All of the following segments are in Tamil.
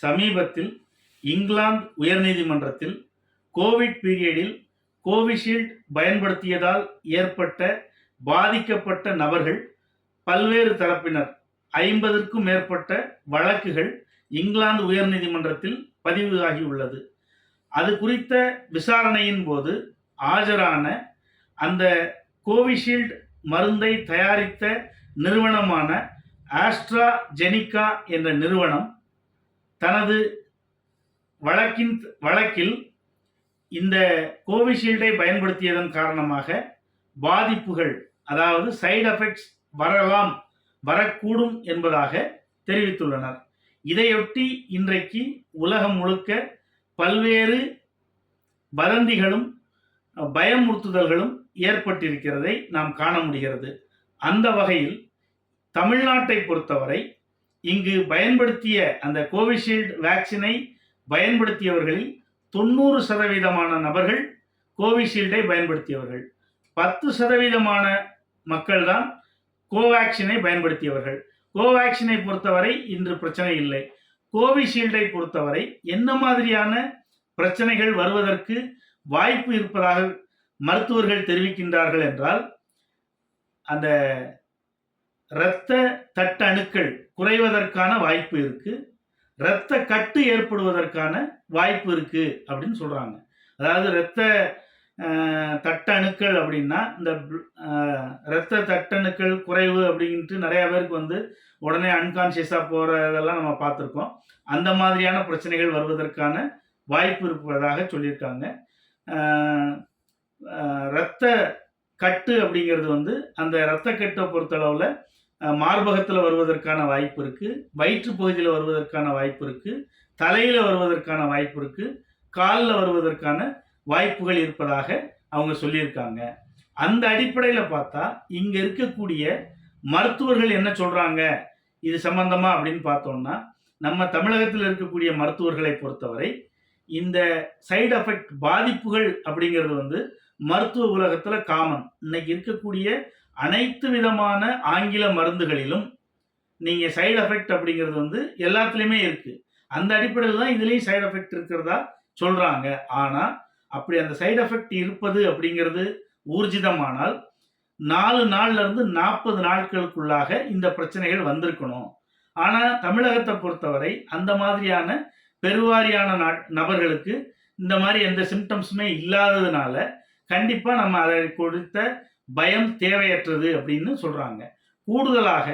சமீபத்தில் இங்கிலாந்து உயர்நீதிமன்றத்தில் கோவிட் பீரியடில் கோவிஷீல்டு பயன்படுத்தியதால் ஏற்பட்ட பாதிக்கப்பட்ட நபர்கள் பல்வேறு தரப்பினர் ஐம்பதற்கும் மேற்பட்ட வழக்குகள் இங்கிலாந்து உயர்நீதிமன்றத்தில் பதிவாகியுள்ளது. அது குறித்த விசாரணையின் போது ஆஜரான அந்த கோவிஷீல்டு மருந்தை தயாரித்த நிறுவனமான ஆஸ்ட்ராஜெனிகா என்ற நிறுவனம் தனது வழக்கின் வழக்கில் இந்த கோவிஷீல்டை பயன்படுத்தியதன் காரணமாக பாதிப்புகள் அதாவது சைடு எஃபெக்ட்ஸ் வரலாம் வரக்கூடும் என்பதாக தெரிவித்துள்ளனர். இதையொட்டி இன்றைக்கு உலகம் முழுக்க பல்வேறு வதந்திகளும் பயமுறுத்துதல்களும் ஏற்பட்டிருக்கிறதை நாம் காண முடிகிறது. அந்த வகையில் தமிழ்நாட்டை பொறுத்தவரை இங்கு பயன்படுத்திய அந்த கோவிஷீல்டு வேக்சினை பயன்படுத்தியவர்களில் தொண்ணூறு சதவீதமான நபர்கள் கோவிஷீல்டை பயன்படுத்தியவர்கள். பத்து சதவீதமான மக்கள்தான் கோவேக்சினை பயன்படுத்தியவர்கள். கோவேக்சினை பொறுத்தவரை இன்று பிரச்சனை இல்லை. கோவிஷீல்டை பொறுத்தவரை என்ன மாதிரியான பிரச்சனைகள் வருவதற்கு வாய்ப்பு இருப்பதாக மருத்துவர்கள் தெரிவிக்கின்றார்கள் என்றால் அந்த இரத்த தட்டணுக்கள் குறைவதற்கான வாய்ப்பு இருக்கு. இரத்த கட்டு ஏற்படுவதற்கான வாய்ப்பு இருக்கு அப்படின்னு சொல்றாங்க. அதாவது இரத்த தட்டணுக்கள் அப்படின்னா இந்த இரத்த தட்டணுக்கள் குறைவு அப்படின்ட்டு நிறைய பேருக்கு வந்து உடனே அன்கான்சியஸாக போகிறதெல்லாம் நம்ம பார்த்துருக்கோம். அந்த மாதிரியான பிரச்சனைகள் வருவதற்கான வாய்ப்பு இருப்பதாக சொல்லியிருக்காங்க. இரத்த கட்டு அப்படிங்கிறது வந்து அந்த இரத்த கட்டை பொறுத்தளவில் மார்பகத்தில் வருவதற்கான வாய்ப்பு இருக்குது வயிற்று பகுதியில் வருவதற்கான வாய்ப்பு இருக்குது தலையில் வருவதற்கான வாய்ப்பு இருக்குது காலில் வருவதற்கான வாய்ப்புகள் இருப்பதாக அவங்க சொல்லியிருக்காங்க. அந்த அடிப்படையில் பார்த்தா இங்கே இருக்கக்கூடிய மருத்துவர்கள் என்ன சொல்கிறாங்க இது சம்பந்தமா அப்படின்னு பார்த்தோம்னா நம்ம தமிழகத்தில் இருக்கக்கூடிய மருத்துவர்களை பொறுத்தவரை இந்த சைடு எஃபெக்ட் பாதிப்புகள் அப்படிங்கிறது வந்து மருத்துவ உலகத்தில் காமன் இன்னைக்கு இருக்கக்கூடிய அனைத்து விதமான ஆங்கில மருந்துகளிலும் நீங்கள் சைடு எஃபெக்ட் அப்படிங்கிறது வந்து எல்லாத்துலேயுமே இருக்குது அந்த அடிப்படையில் தான் இதுலேயும் சைடு எஃபெக்ட் இருக்கிறதா சொல்கிறாங்க ஆனால் அப்படி அந்த சைடு எஃபெக்ட் இருப்பது அப்படிங்கிறது ஊர்ஜிதமானால் நாலு நாள்ல இருந்து நாற்பது நாட்களுக்குள்ளாக இந்த பிரச்சனைகள் வந்திருக்கணும். ஆனால் தமிழகத்தை பொறுத்தவரை அந்த மாதிரியான பெருவாரியான நா- நபர்களுக்கு இந்த மாதிரி எந்த சிம்டம்ஸுமே இல்லாததுனால கண்டிப்பாக நம்ம அதை கொடுத்த பயம் தேவையற்றது அப்படின்னு சொல்கிறாங்க கூடுதலாக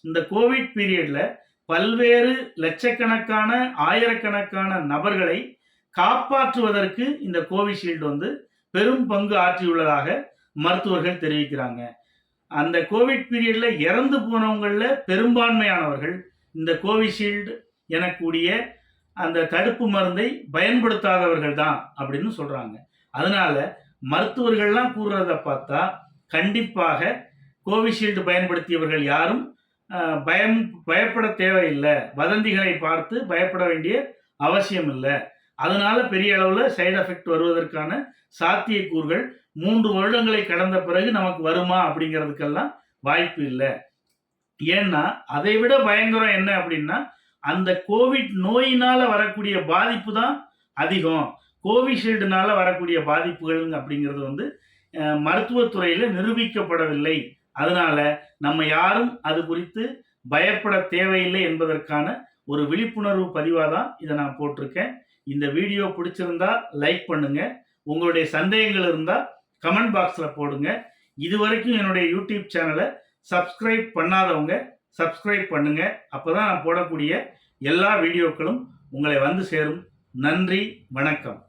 இந்த கோவிட் பீரியடில் பல்வேறு லட்சக்கணக்கான ஆயிரக்கணக்கான நபர்களை காப்பாற்றுவதற்கு இந்த கோவிஷீல்டு வந்து பெரும் பங்கு ஆற்றியுள்ளதாக மருத்துவர்கள் தெரிவிக்கிறாங்க. அந்த கோவிட் பீரியடில் இறந்து போனவங்களில் பெரும்பான்மையானவர்கள் இந்த கோவிஷீல்டு எனக்கூடிய அந்த தடுப்பு மருந்தை பயன்படுத்தாதவர்கள் தான் அப்படின்னு சொல்கிறாங்க அதனால மருத்துவர்கள்லாம் கூறுறத பார்த்தா கண்டிப்பாக கோவிஷீல்டு பயன்படுத்தியவர்கள் யாரும் பயம் பயப்பட தேவையில்லை. வதந்திகளை பார்த்து பயப்பட வேண்டிய அவசியம் இல்லை. அதனால பெரிய அளவில் சைடு எஃபெக்ட் வருவதற்கான சாத்தியக்கூறுகள் மூன்று வருடங்களை கடந்த பிறகு நமக்கு வருமா அப்படிங்கிறதுக்கெல்லாம் வாய்ப்பு இல்லை. ஏன்னா அதை விட பயங்கரம் என்ன அப்படின்னா அந்த கோவிட் நோயினால வரக்கூடிய பாதிப்பு தான் அதிகம். கோவிஷீல்டுனால வரக்கூடிய பாதிப்புகள் அப்படிங்கிறது வந்து மருத்துவத்துறையில் நிரூபிக்கப்படவில்லை. அதனால நம்ம யாரும் அது குறித்து பயப்பட தேவையில்லை என்பதற்கான ஒரு விழிப்புணர்வு பதிவாக தான் இதை நான் போட்டிருக்கேன். இந்த வீடியோ பிடிச்சிருந்தா லைக் பண்ணுங்க. உங்களுடைய சந்தேகங்கள் இருந்தால் கமெண்ட் பாக்ஸில் போடுங்க. இது வரைக்கும் என்னுடைய யூடியூப் சேனலை சப்ஸ்கிரைப் பண்ணாதவங்க சப்ஸ்கிரைப் பண்ணுங்க. அப்பதான் நான் போடக்கூடிய எல்லா வீடியோக்களும் உங்களை வந்து சேரும். நன்றி வணக்கம்.